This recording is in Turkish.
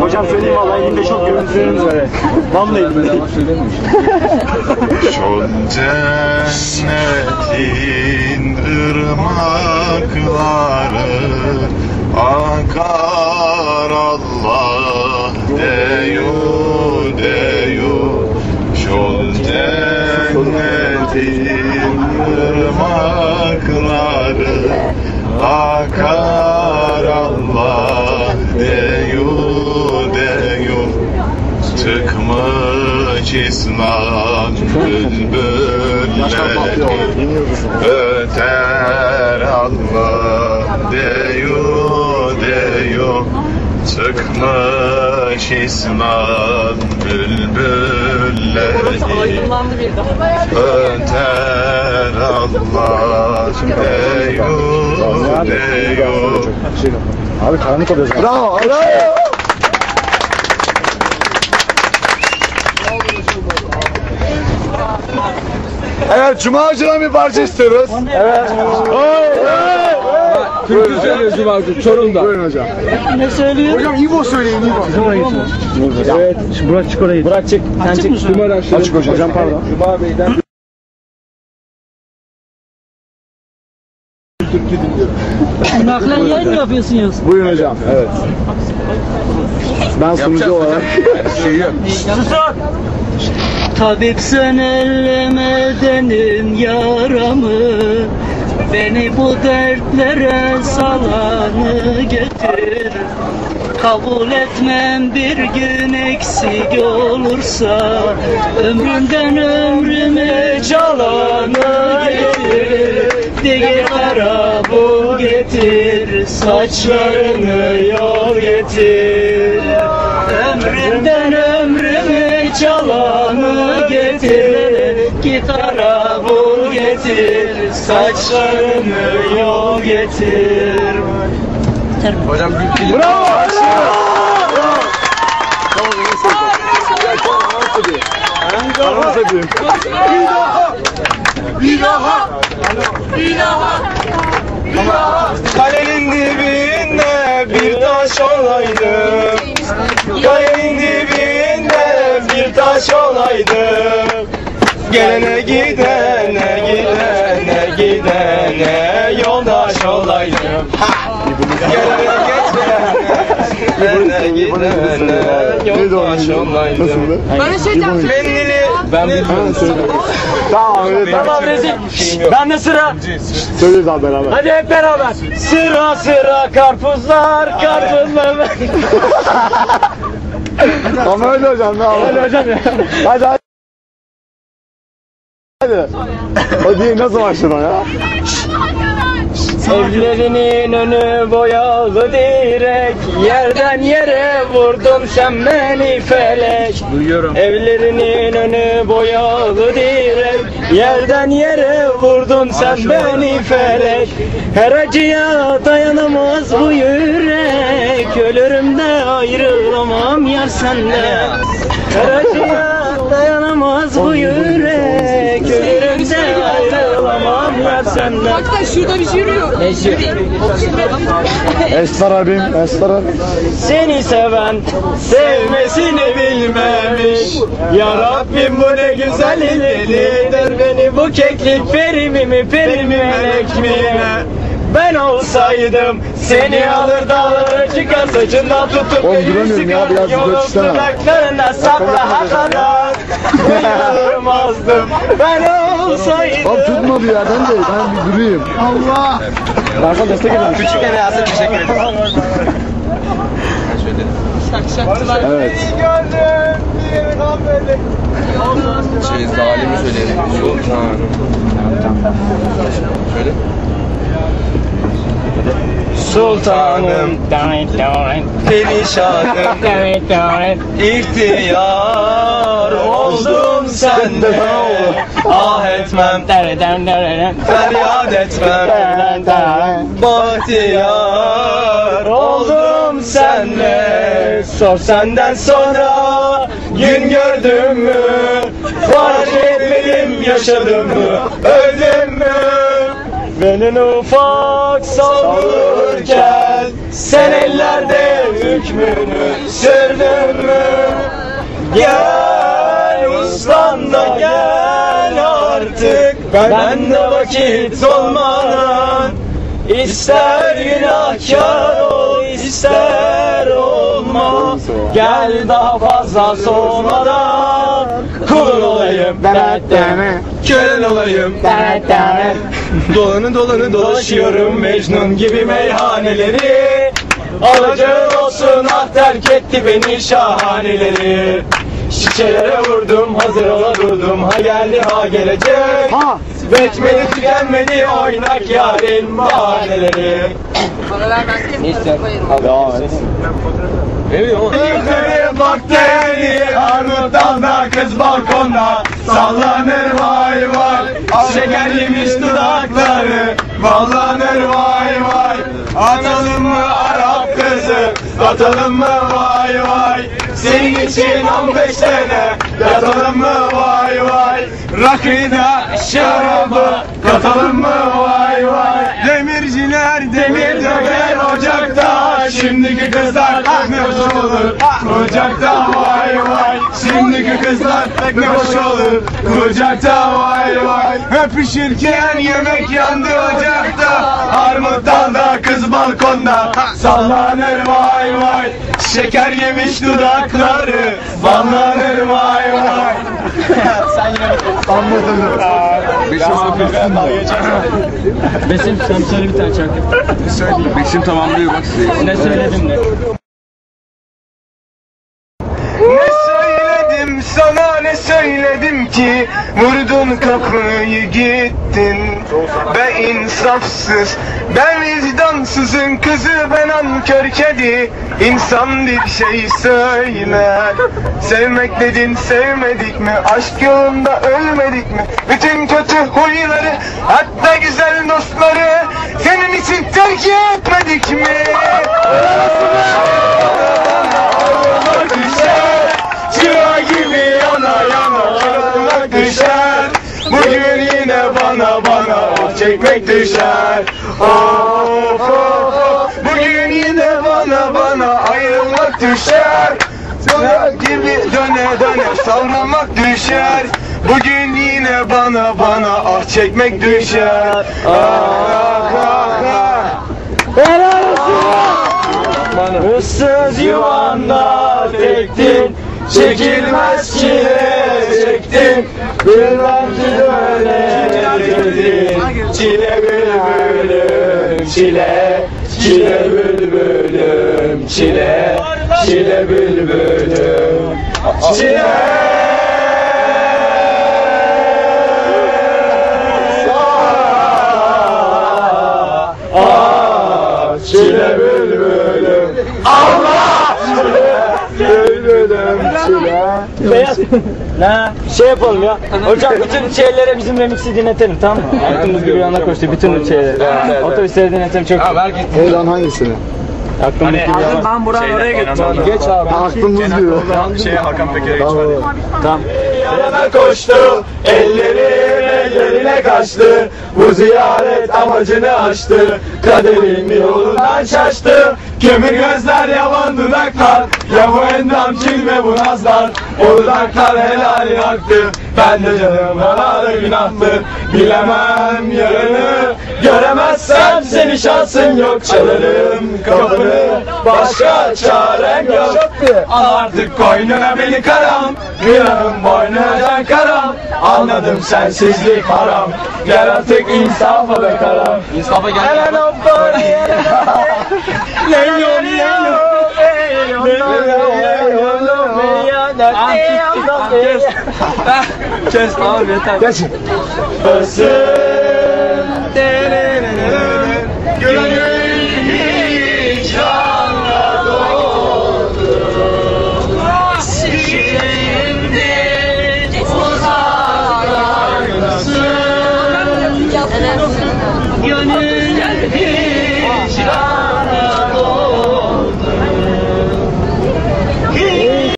Hocam söyleyeyim vallahi elimde çok görüntülerimiz var. Vallahi elimde. Şol cennetin ırmakları akar Allah deyu deyu Şol cennetin ırmakları akar Allah deyu deyu. Çıkmış İslam bülbülleri. Öter Allah deyu deyu. Çıkmış İslam bülbülleri. Öter Allah deyu deyu Abi karanlık oluyor zaten. Bravo. Bravo. Evet, Cuma Hoca'dan bir parça istiyoruz. Evet. Türkü söylüyor Cuma Hoca, Çorum'da. Buyurun hocam. Ne söylüyor? Hocam İbo söyleyin, İbo. Evet. Burak çık orayı. Burak çık. Sen çık. Cuma Açık hocam. Hocam pardon. Cuma Bey'den Naklen yayın mı yapıyorsun yoksa? Buyurun hocam. Evet. Ben sunucu olarak şey yok. Tabip sen ellemedenin yaramı Beni bu dertlere salanı getir Kabul etmem bir gün eksik olursa Ömrümden ömrüme calanı getir Digi kara bul getir Saçlarını yol getir Ömrümden ömrüme calanı getir Gitara bul getir Saçlarını yol getir Hocam bir film. Bravo. Nasıl diyeyim? Kalenin Gelene gidene gidene gidene yoldaş olaydım Gelene geçene gidene yoldaş olaydım Nasıldı? Mendili Ben Tamam, evet. Tamam rezil. Ben de sıra. Söyleriz abi beraber. Hadi hep beraber. Sıra sıra karpuzlar, karpuzlar. Ama öyle hocam, ne yapalım? hocam ya. Hadi hadi. Hadi. O değil nasıl başladı o ya? Evlerinin önü boyalı direk. Yerden yere vurdun sen beni felek. Duyuyorum. Evlerinin önü boyalı direk. Yerden yere vurdun sen beni felek. Her acıya dayanamaz bu yürek. Ölürüm de ayrılamam yar senden Her acıya dayanamaz bu yürek. Ölürüm de ayrılamam yar senden. Baksana şurada bir yürüyor. Esrar abim, Esrar abim. Seni seven sevmesini bilmemiş. Ya Rabbim bu ne güzel illidir Beni. Bu keklik perimi mi perimi melek mi ben olsaydım seni alır dağlara çıkar saçından tutup Oğlum duramıyorum ya, biraz yolun dört istemem. tırnaklarına sabaha kadar Uyarmazdım ben olsaydım Abi tutmadı ya, ben de, ben bir durayım. Allah! Barka destek edin. Küçük eve yazın teşekkür ederim Evet. Şey zalimi söyleyelim. Sultanım. Şöyle. Sultanım. Perişanım. İhtiyar oldum sende. Ah etmem. Feryat etmem. Bahtiyar oldum senle Sor senden sonra gün gördüm mü? Fark etmedim yaşadım mı? Öldüm Benim ufak savururken Sen ellerde hükmünü sürdün mü? Gel ustan da gel artık. Ben de vakit olmadan İster günahkar ol ister olma. Gel daha fazla soğumadan Kulun olayım. Kölen olayım Dolanı dolanı dolaşıyorum Mecnun gibi meyhaneleri. Alacağın olsun ah terk etti beni şahaneleri Şişelere vurdum hazır ola durdum. Ha geldi ha gelecek. Ha! Bitmedi tükenmedi oynak yarın bahaneleri. Yukarı bakteri Armut dalda kız balkonda Sallanır vay vay. Şeker yemiş dudakları Ballanır vay vay. Atalım mı Arap kızı Atalım mı vay vay Senin için 15 sene Yatalım mı? Vay vay. Rakıda şarabı Katalım mı? Vay vay. Demirciler demir döker ocakta. Şimdiki kızlar ne hoş olur. Ocakta vay vay. Şimdiki kızlar ne hoş olur. Ocakta vay vay. Öpüşürken yemek yandı ocakta. Armut dalda kız balkonda. Sallanır vay vay Şeker yemiş dudakları Ballanır vay vay Sen yine Beşim Besim sen söyle bir tane şarkı. Beşim tamamlıyor bak size. Ne söyledim de. Ne söyledim sana ne söyledim ki Vurdun kapıyı gittin. Ben insafsız Ben vicdansızın kızı ben ankör kedi. İnsan bir şey söyler. Sevmek dedin sevmedik mi? Aşk yolunda ölmedik mi? Bütün kötü huyları Hatta güzel dostları Senin için terk etmedik mi çekmek düşer. Of of of. Bugün yine bana bana ayrılmak düşer. Çıra gibi döne döne savrulmak düşer. Bugün yine bana bana ah çekmek düşer. Ah ah ah. Issız yuvanda tektin Çekilmez çile çektin. Bilmem ki böyle dedin Çile bülbülüm çile. Çile bülbülüm çile. Çile bülbülüm. Çile. Çile bülbülüm. Allah! Bülbülüm çile. Beyaz Ne? Şey yapalım ya. Hocam bütün şeylere bizim remix'i dinletelim tamam mı? Aklımız gibi yana koştu bütün şeyleri. Otobüsleri dinletelim çok. Hey lan hangisini? Aklımız gibi yana. Ben buradan oraya gittim. Geç abi. Aklımız gibi. Şey Hakan Peker'e Tamam. Tamam. Yanına koştu, ellerim ellerine kaçtı. Bu ziyaret amacını aştı. Kaderin yolundan şaştı. Kömür gözler, yavan dudaklar. Ya bu endam ve bu nazlar. O dudaklar helali aktı. Ben de canım da günahtı. Bilemem yarını. Göremezsem seni şansın yok. Çalarım kapını. Başka çarem yok. Al artık koynuna beni karam. Günahım boynuna karam. Anladım sensizlik haram. Gel artık insafa be karam. İnsafa gel. Elen o bari. Leyon leyon. Kes abi yeter. Geç. Isır